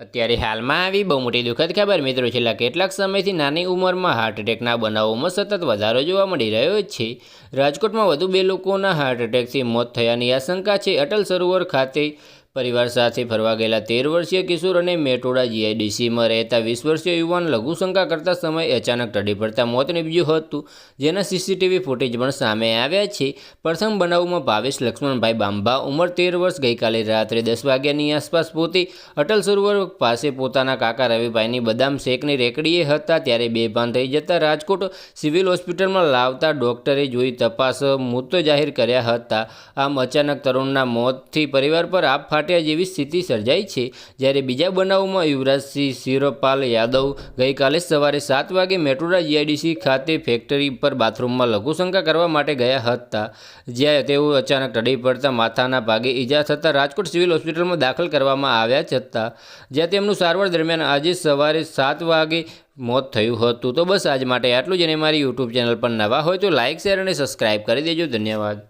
અત્યારે હાલમાં આવી બહુ મોટી દુઃખદ ખબર. મિત્રો, છેલ્લા કેટલાક સમયથી નાની ઉંમરમાં હાર્ટ એટેકના બનાવોમાં સતત વધારો જોવા મળી રહ્યો છે. રાજકોટમાં વધુ બે લોકોના હાર્ટ એટેકથી મોત થયાની આશંકા છે. અટલ સરોવર ખાતે પરિવાર સાથે ફરવા ગયેલા તેર વર્ષીય કિશોર અને મેટોડા જીઆઈડીસીમાં રહેતા વીસ વર્ષીય યુવાન લઘુશંકા કરતા સમયે અચાનક ટડી પડતા મોત નીપજ્યું હતું. જેના સીસીટીવી ફૂટેજ પણ સામે આવ્યા છે. પ્રથમ બનાવમાં ભાવેશ, લક્ષ્મણભાઈ બાંભા ઉંમર તેર વર્ષ, ગઈકાલે રાત્રે દસ વાગ્યાની આસપાસ પોતે અટલ સરોવર પાસે પોતાના કાકા રવિભાઈની બદામ શેકની રેકડીએ હતા. ત્યારે બેભાન થઈ જતા રાજકોટ સિવિલ હોસ્પિટલમાં લાવતા ડોક્ટરે જોઈ તપાસ મૃત જાહેર કર્યા હતા. આમ અચાનક તરુણના મોતથી પરિવાર પર આપ ફાટ્યા જેવી સ્થિતિ સર્જાઈ છે. જ્યારે બીજા બનાવમાં યુવરાજસિંહ, શિરોપાલ યાદવ ગઈકાલે સવારે સાત વાગે મેટ્રોડા જીઆઈડીસી ખાતે ફેક્ટરી પર બાથરૂમમાં લઘુશંકા કરવા માટે ગયા હતા. જ્યાં તેઓ અચાનક ટડી પડતા માથાના ભાગે ઈજા થતાં રાજકોટ સિવિલ હોસ્પિટલમાં દાખલ કરવામાં આવ્યા જ હતા. જ્યાં તેમનું સારવાર દરમિયાન આજે સવારે સાત વાગે મોત થયું હતું. તો બસ આજ માટે આટલું જ અને મારી યુટ્યુબ ચેનલ પર નવા હોય તો લાઇક શેર અને સબસ્ક્રાઇબ કરી દેજો. ધન્યવાદ.